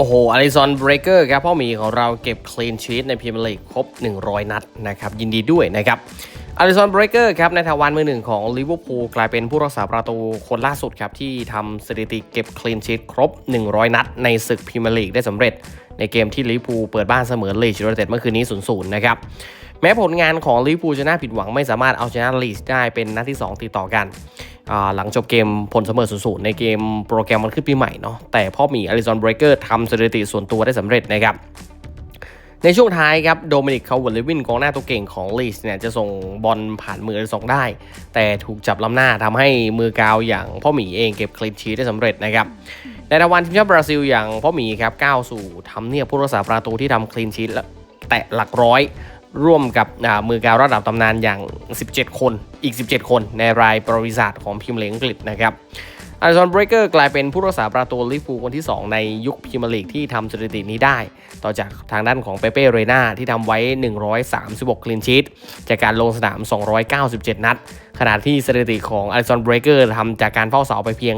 โอ้โหอลิซอนเบรเกอร์ครับพ่อหมีของเราเก็บคลีนชีตในพรีเมียร์ลีกครบ 100 นัดนะครับยินดีด้วยนะครับอลิซอนเบรเกอร์ครับในทวารมือหนึ่งของลิเวอร์พูลกลายเป็นผู้รักษาประตูคนล่าสุดครับที่ทำสถิติเก็บคลีนชีตครบ 100 นัด ในศึกพรีเมียร์ลีกได้สำเร็จ ในเกมที่ลิเวอร์พูลเปิดบ้านเสมอลีดยูไนเต็ดเมื่อคืนนี้ 0-0 นะครับแม้ผลงานของลิเวอร์พูลจะน่าผิดหวังไม่สามารถเอาชนะลีดได้เป็นนัดที่ 2 ติดต่อกัน หลังจบเกมผลเสมอ0-0ในเกมโปรแกรมวันขึ้นปีใหม่เนาะแต่พ่อหมีอลิซอนเบรเกอร์ทำสถิติส่วนตัวได้สำเร็จนะครับในช่วงท้ายครับโดมินิกคาร์วเลวินกองหน้าตัวเก่งของลีสเนี่ยจะส่งบอลผ่านมืออลิซองได้ แต่ถูกจับล้ำหน้าทำให้มือกาวอย่างพ่อหมีเองเก็บคลีนชีได้สำเร็จนะครับในรางวัลทีมชาติบราซิลอย่างพ่อหมีครับก้าวสู่ทำเนียบผู้รักษาประตูที่ทำคลีนชีและแตะหลักร้อย ร่วมกับมือกาวระดับตำนานอย่าง 17 คนอีก 17 คนในรายประวัติศาสตร์ของพรีเมียร์ลีกอังกฤษนะครับอลิซอนเบรเกอร์กลายเป็นผู้รักษาประตูลิเวอร์พูคนที่ 2 ในยุคพรีเมียร์ลีกที่ทำสถิตินี้ได้ ต่อจากทางด้านของเปเป้เรนาที่ทำไว้ 136 คลีนชีตจากการลงสนาม 297 นัด ขณะที่สถิติของอลิซอนเบรเกอร์ทำจากการเฝ้าเสาไปเพียง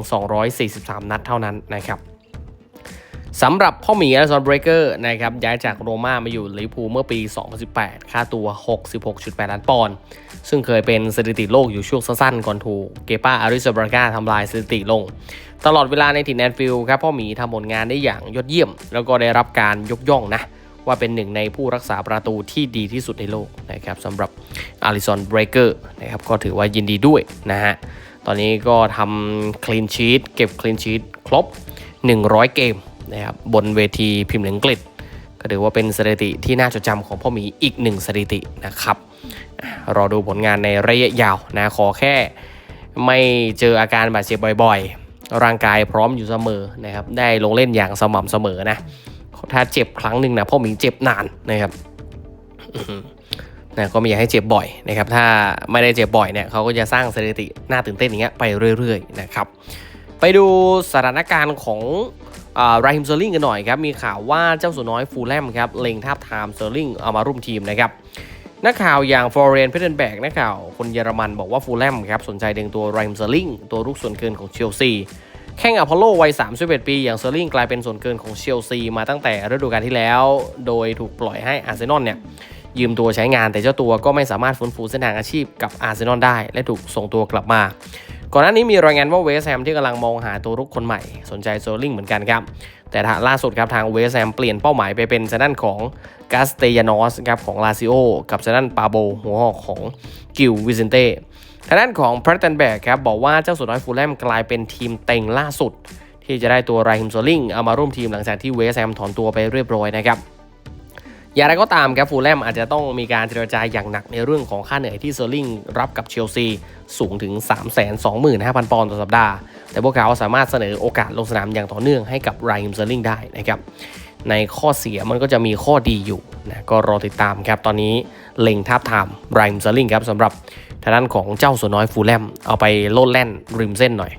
243 นัดเท่านั้นนะครับ สำหรับพ่อหมีอลิซอนเบรเกอร์นะครับย้ายจากโรม่ามาอยู่ลิเวอร์พูลเมื่อปี 2018 ค่าตัว 66.8 ล้านปอนด์ซึ่งเคยเป็นสถิติโลกอยู่ช่วงสั้นๆ ก่อนถูกเกป้าอาริซาบราก้าทำลายสถิติลง ตลอดเวลาในถิ่นแอนฟิลด์ครับพ่อหมีทำผลงานได้อย่างยอดเยี่ยม แล้วก็ได้รับการยกย่องนะว่าเป็นหนึ่งในผู้รักษาประตูที่ดีที่สุดในโลกนะครับสำหรับอาริซอนเบรเกอร์นะครับก็ถือว่ายินดีด้วยนะฮะตอนนี้ก็ทำคลีนชีตเก็บคลีนชีตครบ 100 เกม นะครับบนเวทีพิมพ์ลีกอังกฤษก็ถือว่าเป็นสถิติที่น่าจดจำของพ่อหมีอีกหนึ่งสถิตินะครับ รอดูผลงานในระยะยาวนะขอแค่ไม่เจออาการบาดเจ็บบ่อยๆ ร่างกายพร้อมอยู่เสมอนะครับได้ลงเล่นอย่างสม่ำเสมอนะถ้าเจ็บครั้งหนึ่งนะพ่อหมีเจ็บนานนะครับนะก็ไม่อยากให้เจ็บบ่อยนะครับ ถ้าไม่ได้เจ็บบ่อยเนี่ยเขาก็จะสร้างสถิติน่าตื่นเต้นอย่างเงี้ยไปเรื่อย ๆ นะครับ ไปดูสถานการณ์ของ ราฮิมเซอร์ลิงกันหน่อยครับ มีข่าวว่าเจ้าสัวน้อยฟูลแลมครับเล็งทาบทามเซอร์ลิงเอามาร่วมทีมนะครับนักข่าวอย่างฟลอเรนเพเทนแบกนักข่าวคนเยอรมันบอกว่าฟูลแลมครับสนใจดึงตัวราฮิมเซอร์ลิงตัวรุกส่วนเกินของเชลซีแข่งอพอลโลวัย 31 ปี อย่างเซอร์ลิงกลายเป็นส่วนเกินของเชลซีมาตั้งแต่ฤดูกาลที่แล้ว โดยถูกปล่อยให้อาร์เซนอลเนี่ยยืมตัวใช้งานแต่เจ้าตัวก็ไม่สามารถฟื้นฟูเส้นทางอาชีพกับอาร์เซนอลได้ และถูกส่งตัวกลับมา ก่อนหน้านี้มีรายงานว่าเวสแฮมที่กำลังมองหาตัวรุกคนใหม่ สนใจเซลิงเหมือนกันครับ แต่ล่าสุดครับทางเวสแฮมเปลี่ยนเป้าหมายไปเป็นซด้านของกาสเตยานอสครับของลาซิโอกับซด้านปาโบหัวหอกของกิลวิเซนเต้ทางด้านของพร t ตนแบกครับบอกว่าเจ้าสุดน้อยฟูลแลมกลายเป็นทีมเต็งล่าสุด ที่จะได้ตัวไรฮิมโซลิงเอามาร่วมทีมหลังจากที่เวสแฮมถอนตัวไปเรียบร้อยนะครับ อย่างไรก็ตามครับฟูลแลมอาจจะต้องมีการเจรจาอย่างหนักในเรื่องของค่าเหนื่อยที่เซอร์ลิงรับกับเชลซีสูงถึง 325,000 ปอนด์ต่อสัปดาห์ แต่พวกเขาสามารถเสนอโอกาสลงสนามอย่างต่อเนื่องให้กับไรฮิมเซอร์ลิงได้นะครับในข้อเสียมันก็จะมีข้อดีอยู่นะก็รอติดตามครับ ตอนนี้เล็งทาบทามไรฮิมเซอร์ลิงครับสำหรับทางด้านของเจ้าสัวน้อยฟูลแลมเอาไปโลดแล่นริมเส้นหน่อย